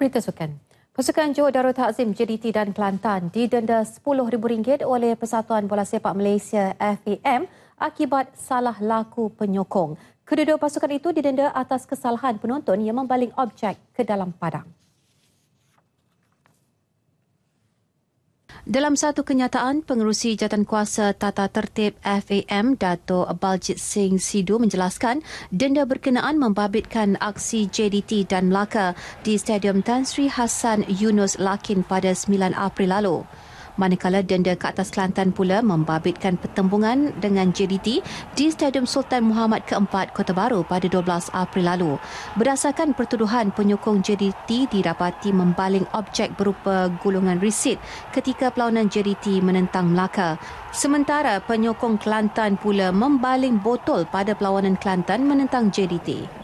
Berita Sukan. Pasukan Johor Darul Takzim JDT dan Kelantan didenda RM10,000 oleh Persatuan Bola Sepak Malaysia FAM akibat salah laku penyokong. Kedua-dua pasukan itu didenda atas kesalahan penonton yang membaling objek ke dalam padang. Dalam satu kenyataan, pengerusi Jawatankuasa Tata Tertib FAM Dato' Baljit Singh Sidhu menjelaskan denda berkenaan membabitkan aksi JDT dan Melaka di Stadium Tan Sri Hassan Yunus Lakin pada 9 April lalu manakala denda ke atas Kelantan pula membabitkan pertembungan dengan JDT di Stadium Sultan Muhammad keempat Kota Baru pada 12 April lalu. Berdasarkan pertuduhan penyokong JDT didapati membaling objek berupa gulungan risit ketika perlawanan JDT menentang Melaka. Sementara penyokong Kelantan pula membaling botol pada perlawanan Kelantan menentang JDT.